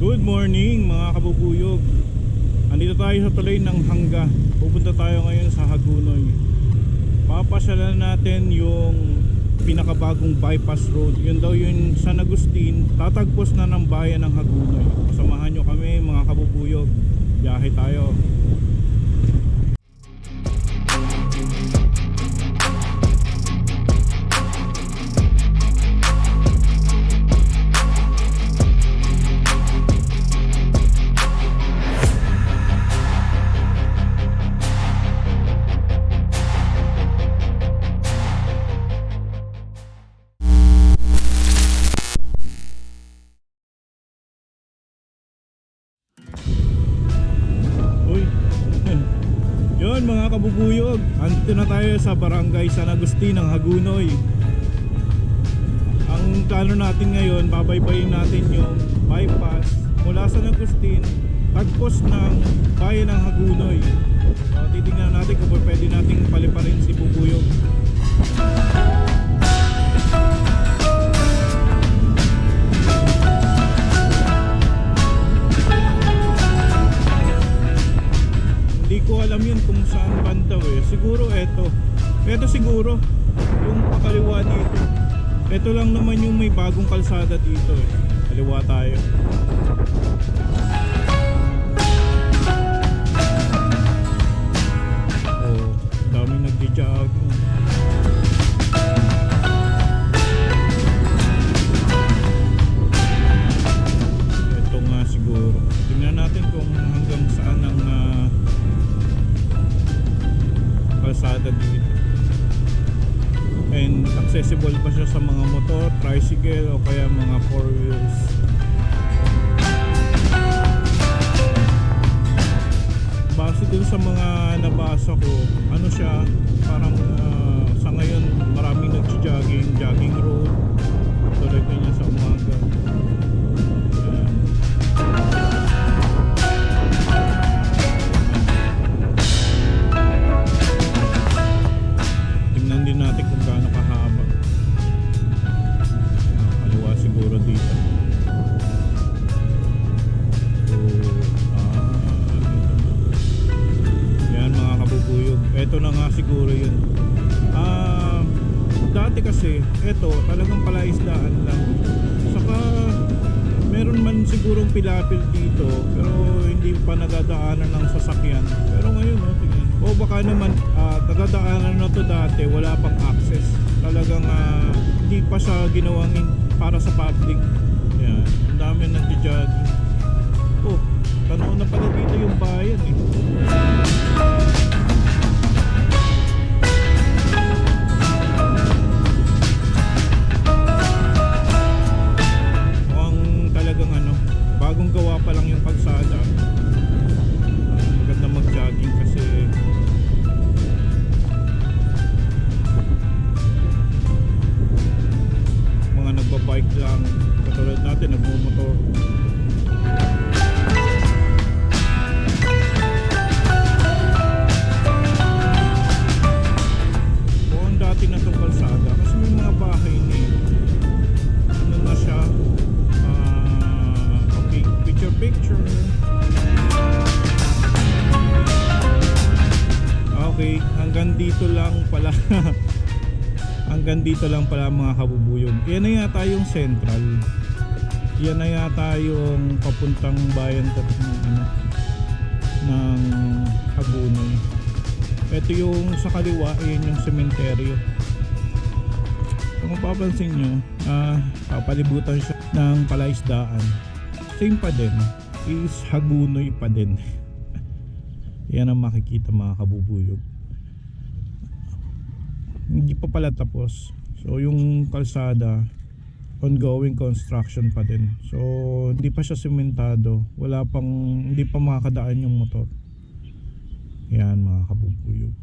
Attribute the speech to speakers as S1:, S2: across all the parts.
S1: Good morning mga kabubuyog. Andito tayo sa tuloy ng Hangga. Pupunta tayo ngayon sa Hagunoy. Papasyalan natin yung pinakabagong bypass road. Yun daw yung San Agustin. Tatagpos na ng bayan ng Hagunoy. Samahan nyo kami mga kabubuyog. Biyahe tayo Yun mga kabubuyog. Andito na tayo sa barangay San Agustin ng Hagunoy. Ang plano natin ngayon Babaybayin natin yung bypass Mula San Agustin Tagpos ng bayan ng Hagunoy. So, Titingnan natin kung pwede nating paliparin si Bubuyog Siguro eto. Eto siguro. Yung pakaliwa dito. Eto lang naman yung may bagong kalsada dito eh. Kaliwa tayo. Dito, pero hindi pa nadadaanan ng sasakyan. Pero ngayon, oh, tingnan. O baka naman, ah, nadadaanan na to dati, wala pang access. Talagang ah, hindi pa siya ginawang in- para sa public. Yan, ang dami nag-jogging. Oh, tanaw na pala dito yung bayan eh. Bagong gawa pa lang yung kalsada. hanggang dito lang pala mga kabubuyog. Yan na yata yung central. Yan na yata yung papuntang bayan ng ano ng Hagunoy ito yung sa kaliwa yun yung sementeryo. Kung mapapansin nyo ah, papalibutan siya ng palaisdaan. Same pa din. Is Hagunoy pa din. Yan ang makikita mga kabubuyog hindi pa pala tapos. So yung kalsada ongoing construction pa din. So hindi pa siya sementado wala pang hindi pa makakadaan yung motor. Yan mga kabubuyog.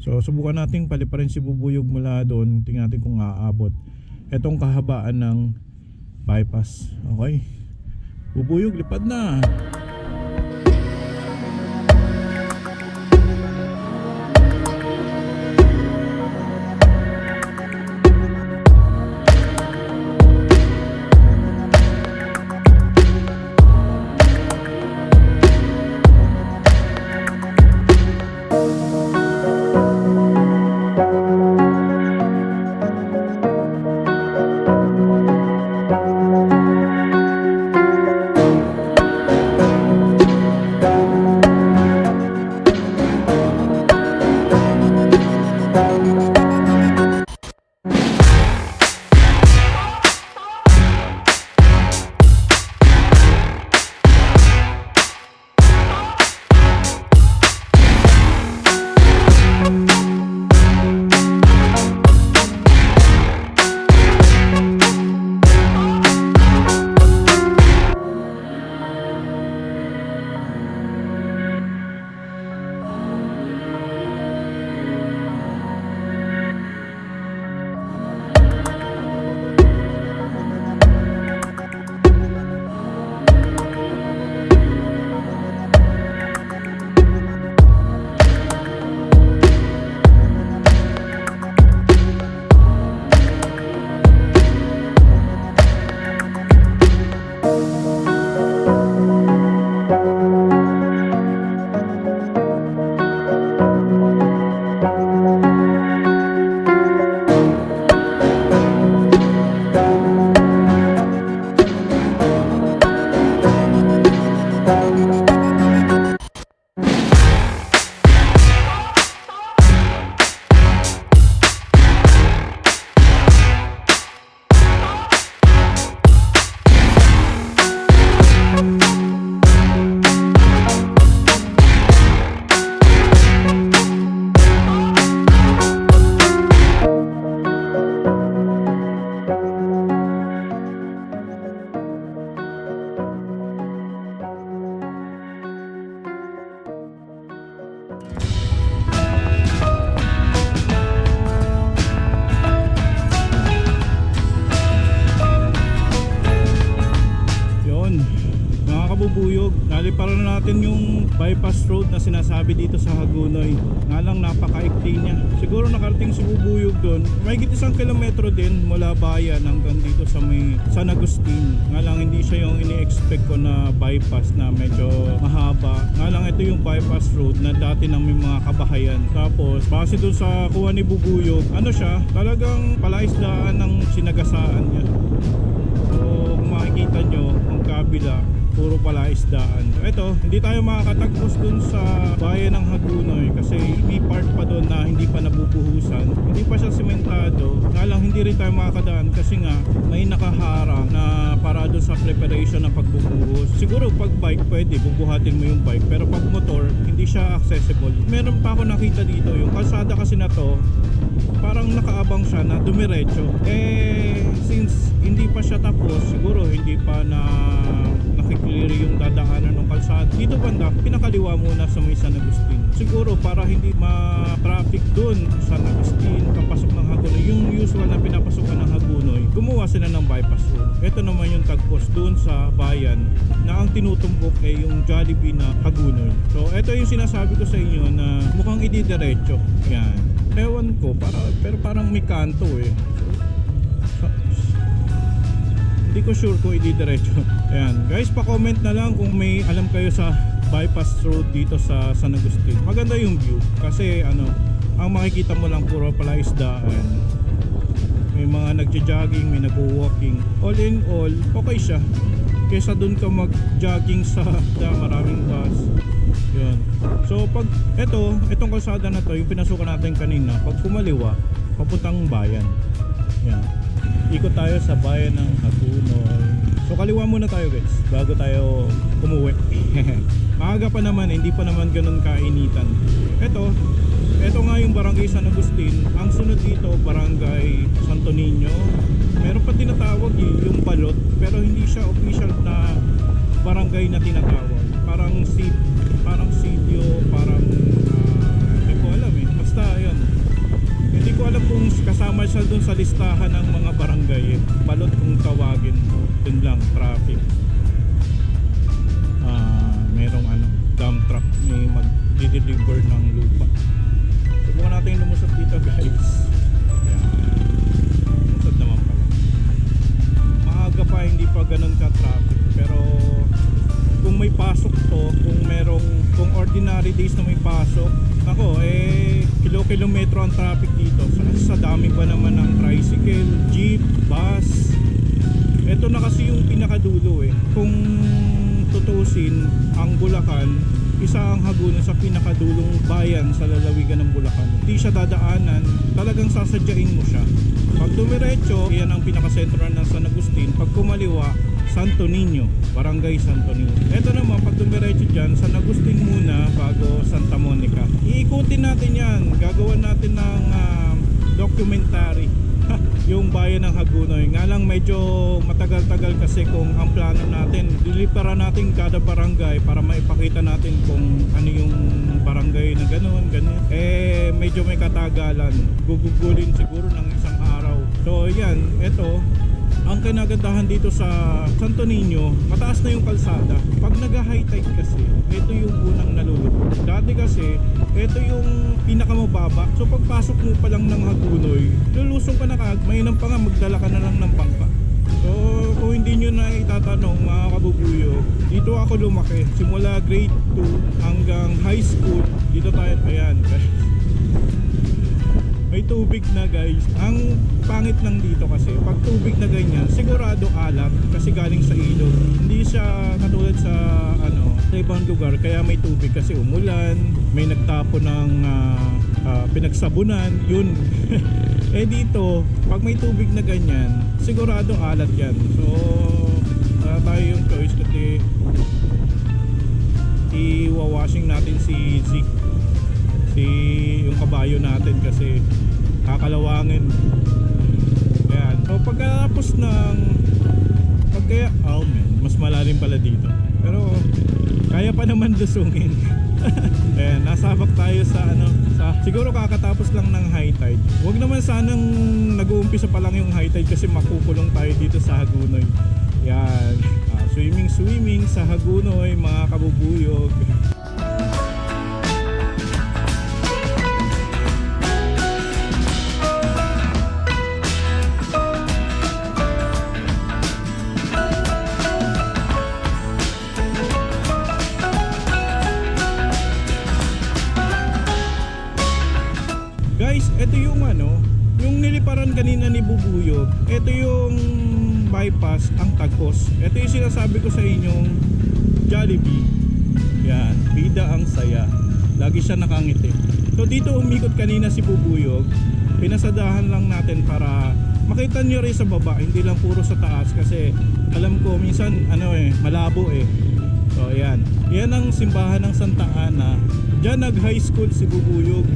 S1: So subukan natin paliparin si bubuyog mula doon. Tingnan natin kung aabot. Etong kahabaan ng bypass. Okay. Bubuyog lipad na nabubuyog. Naliparan na natin yung bypass road na sinasabi dito sa Hagunoy. Nga lang napakaikli niya. Siguro nakarating si Bubuyog doon. May isang kilometro din mula bayan hanggang dito sa may San Agustin. Nga lang hindi siya yung ini-expect ko na bypass na medyo mahaba. Nga lang ito yung bypass road na dati nang may mga kabahayan. Tapos base doon sa kuha ni Bubuyog, ano siya, talagang palaisdaan ng sinagasaan niya. So makikita nyo, ang kabila, puro pala isdaan. Ito, hindi tayo makakatagpos dun sa bayan ng Hagunoy kasi may part pa doon na hindi pa nabubuhusan. Hindi pa siya sementado. Nga hindi rin tayo makakadaan kasi nga may nakaharang na para doon sa preparation ng pagbubuhos. Siguro pag bike pwede, bubuhatin mo yung bike. Pero pag motor, hindi siya accessible. Meron pa ako nakita dito, yung kalsada kasi na to, parang nakaabang siya na dumiretso. Eh, since hindi pa siya tapos, siguro hindi pa na nakiklear yung dadaanan ng kalsada. Dito banda, pinakaliwa muna sa may San Agustin. Siguro para hindi ma-traffic dun sa San Agustin, papasok ng Hagonoy. Yung usual na pinapasokan ng Hagonoy, gumawa sila ng bypass road. Ito naman yung tagpos dun sa bayan na ang tinutumbok ay yung Jollibee na Hagunoy. So, ito yung sinasabi ko sa inyo na mukhang ididiretso. Yan. Ewan ko, para, pero parang may kanto eh. Hindi ko sure kung ididiretso. Ayan. Guys, pa-comment na lang kung may alam kayo sa bypass road dito sa San Agustin. Maganda yung view kasi ano, ang makikita mo lang puro pala isdaan. May mga nagja-jogging, may nagwo-walking. All in all, okay siya. Kesa dun ka mag-jogging sa da, maraming bus. Yun. So pag eto, etong kalsada na to, yung pinasukan natin kanina, pag kumaliwa, papuntang bayan. Yan. Ikot tayo sa bayan ng Hagunoy. So kaliwa muna tayo guys, bago tayo umuwi. Maaga pa naman, hindi pa naman ganun kainitan. Ito, ito nga yung barangay San Agustin. Ang sunod dito, barangay Santo Niño. Meron pa tinatawag eh, yung balot, pero hindi siya official na barangay na tinatawag. Parang sit, parang sitio, parang ah, hindi ko alam eh. Basta yun. Hindi ko alam kung kasama siya dun sa listahan ng mga barangay eh. Balot kung tawagin. Dun lang, traffic. Ah, merong ano, dump truck may mag-deliver ng lupa. Subukan natin lumusot dito guys. Lumusot naman pala. Maaga pa, hindi pa ganun ka-traffic. Pero kung may pasok to, kung merong, kung ordinary days na may pasok, ako eh, kilo-kilometro ang traffic dito. Sa, sa dami pa naman ng tricycle, jeep, bus. Ito na kasi yung pinakadulo eh. Kung tutusin, ang Bulacan, isa ang hagunan sa pinakadulong bayan sa lalawigan ng Bulacan. Hindi siya dadaanan, talagang sasadyain mo siya. Pag dumiretso, yan ang pinakasentro ng San Agustin. Pag kumaliwa, Santo Niño, Barangay Santo Niño. Ito naman, pag dumiretso dyan, San Agustin muna bago Santa Monica. Iikutin natin yan. Gagawan natin ng ah, documentary yung bayan ng Hagunoy. Nga lang medyo matagal-tagal kasi kung ang plano natin, liliparan natin kada barangay para maipakita natin kung ano yung barangay na gano'n, gano'n. Eh, medyo may katagalan. Gugugulin siguro ng isang araw. So, yan. Ito, ang kinagandahan dito sa Santo Niño, mataas na yung kalsada. Pag nag-high tide kasi, ito yung unang nalulubog. Dati kasi, ito yung pinakamababa. So pagpasok mo pa lang ng Hagunoy, lulusong ka na kaag, mainam pa nga magdala ka na lang ng bangka. So kung hindi nyo na itatanong mga kabubuyo, dito ako lumaki. Simula grade 2 hanggang high school, dito tayo, ayan. May tubig na guys. Ang pangit lang dito kasi, pag tubig na ganyan, sigurado alat kasi galing sa ilog. Hindi siya katulad sa ano, sa ibang lugar kaya may tubig kasi umulan, may nagtapo ng ah, ah, pinagsabunan, yun. eh dito, pag may tubig na ganyan, sigurado alat yan. So, wala tayo yung choice kasi i-washing natin si Zeke. Si yung kabayo natin kasi kakalawangin. Yan so pagkatapos ng pagkaya oh man mas malalim pala dito. Pero kaya pa naman lusungin Ayan, nasabak tayo sa ano sa siguro kakatapos lang ng high tide. Wag naman sanang nag-uumpisa pa lang yung high tide kasi makukulong tayo dito sa Hagunoy. Yan. Ah, swimming swimming sa Hagunoy mga kabubuyog. Bypass ang Tagos. Ito yung sinasabi ko sa inyong Jollibee. Yan, bida ang saya. Lagi siya nakangiti. So dito umikot kanina si Bubuyog. Pinasadahan lang natin para makita nyo rin sa baba, hindi lang puro sa taas kasi alam ko minsan ano eh, malabo eh. So yan, yan ang simbahan ng Santa Ana. Diyan nag high school si Bubuyog.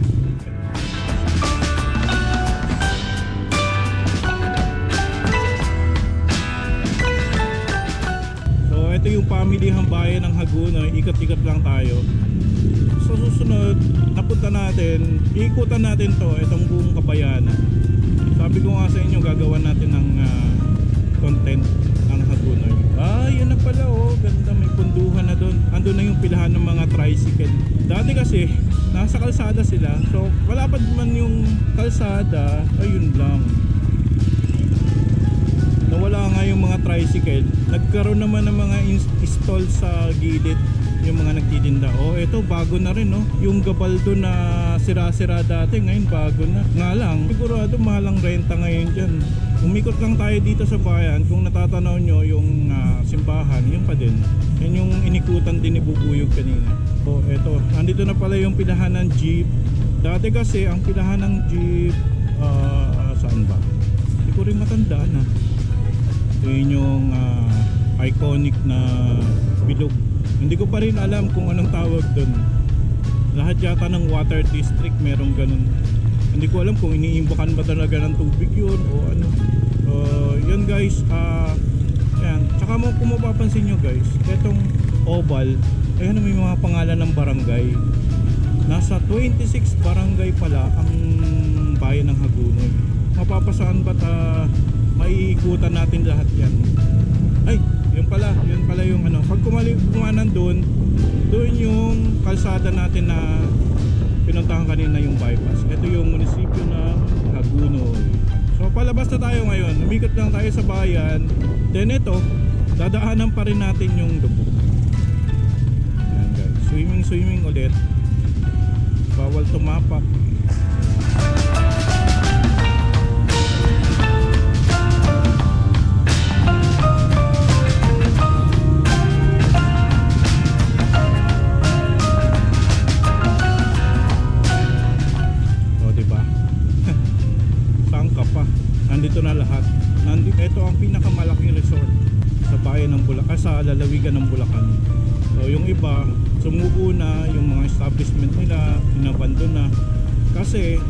S1: Pamilihang bayan ng Hagunoy, ikot-ikot lang tayo. Sa susunod, napunta natin, ikutan natin to, itong buong kabayanan. Sabi ko nga sa inyo, gagawan natin ng ah, content ang Hagunoy. Ah, yun na pala oh, ganda may punduhan na doon. Andun na yung pilahan ng mga tricycle. Dati kasi, nasa kalsada sila. So, wala pa man yung kalsada, ayun lang nawala nga yung mga tricycle nagkaroon naman ng mga ins- stall sa gilid yung mga nagtitinda. Oh eto bago na rin no? Yung gabaldo na sira-sira dati ngayon bago na. Nga lang sigurado mahalang renta ngayon dyan. Umikot lang tayo dito sa bayan. Kung natatanaw nyo yung ah, simbahan yun pa din. Yan yung inikutan din ni Bubuyog kanina. Oh eto andito na pala yung pilahan ng jeep. Dati kasi ang pilahan ng jeep ah, saan ba? Hindi ko rin matandaan ah ito yun yung ah, iconic na bilog. Hindi ko pa rin alam kung anong tawag doon. Lahat yata ng water district merong ganun. Hindi ko alam kung iniimbakan ba talaga ng tubig yun o ano. So, yun guys. ah yan. Tsaka mo, kung mapapansin nyo guys, itong oval, ayan may mga pangalan ng barangay. Nasa 26 barangay pala ang bayan ng Hagunoy. Mapapasaan ba ta maiikutan natin lahat yan? Ay, yun pala, yun pala yung ano. Pag kumanan doon, doon yung kalsada natin na pinuntahan kanina yung bypass. Ito yung munisipyo ng Hagunoy. So palabas na tayo ngayon. Umikot lang tayo sa bayan. Then ito, dadaanan pa rin natin yung guys. Swimming, swimming ulit. Bawal tumapak. Inabandon na. Kasi,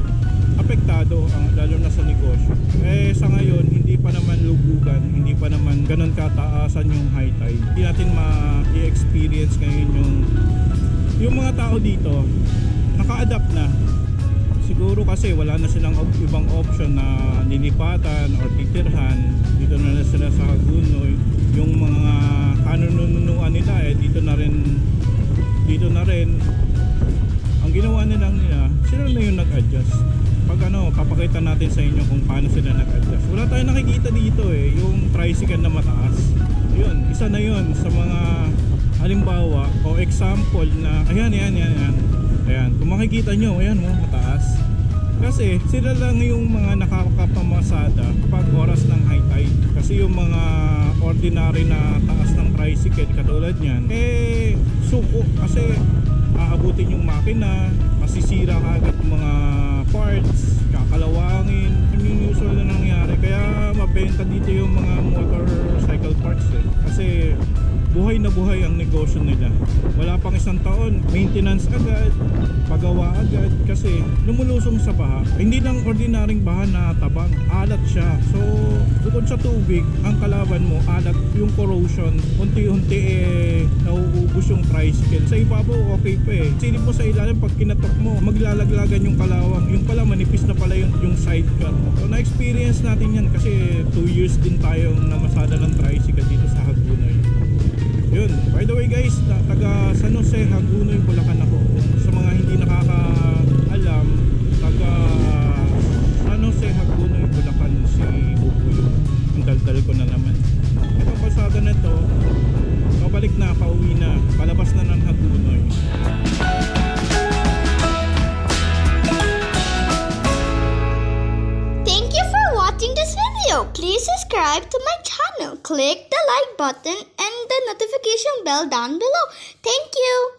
S1: apektado ang lalo na sa negosyo. Eh sa ngayon hindi pa naman lubugan, hindi pa naman ganun kataasan yung high tide. Hindi natin ma-experience ngayon yung yung mga tao dito naka-adapt na. Siguro kasi wala na silang op- ibang option na nilipatan or titirhan. Dito na, na sila sa Hagunoy. Yung mga kanununuan nila eh dito na rin dito na rin ginawa nila nila sila na yung nag-adjust. Pag ano papakita natin sa inyo kung paano sila nag-adjust. Wala tayong nakikita dito eh yung tricycle na mataas. Yun isa na yun sa mga halimbawa o example na ayan ayan ayan ayan. Ayan kung makikita nyo ayan mo mataas. Kasi sila lang yung mga nakakapamasada pag oras ng high tide. Kasi yung mga ordinary na taas ng tricycle katulad niyan eh suko. Kasi aabutin yung makina masisira agad mga parts kakalawangin. Yun yung usual na nangyari. Kaya mabenta dito yung mga motorcycle parts eh. Kasi buhay na buhay ang negosyo nila. Wala pang isang taon maintenance agad pagawa agad kasi lumulusong sa baha. Hindi lang ordinaryong baha na tabang alat siya. So bukod sa tubig ang kalaban mo alat yung corrosion unti-unti eh nauubos yung tricycle. Sa ibabaw okay pa eh. Silip mo sa ilalim pag kinatok mo maglalaglagan yung kalawang. Yung pala manipis na pala yung, yung sidecar mo. So na-experience natin yan kasi 2 years din tayong namasada ng tricycle dito sa the way guys, ta- taga San Jose, Hagunoy, Bulacan ako. Sa mga hindi nakakaalam, taga San Jose, Hagunoy, Bulacan si Bubuyo. Ang daldal ko na naman. Itong kalsada na to, pabalik na, pauwi na, palabas na ng Hagunoy.
S2: Thank you for watching this video. Please subscribe to my channel. Click the like button bell down below. Thank you.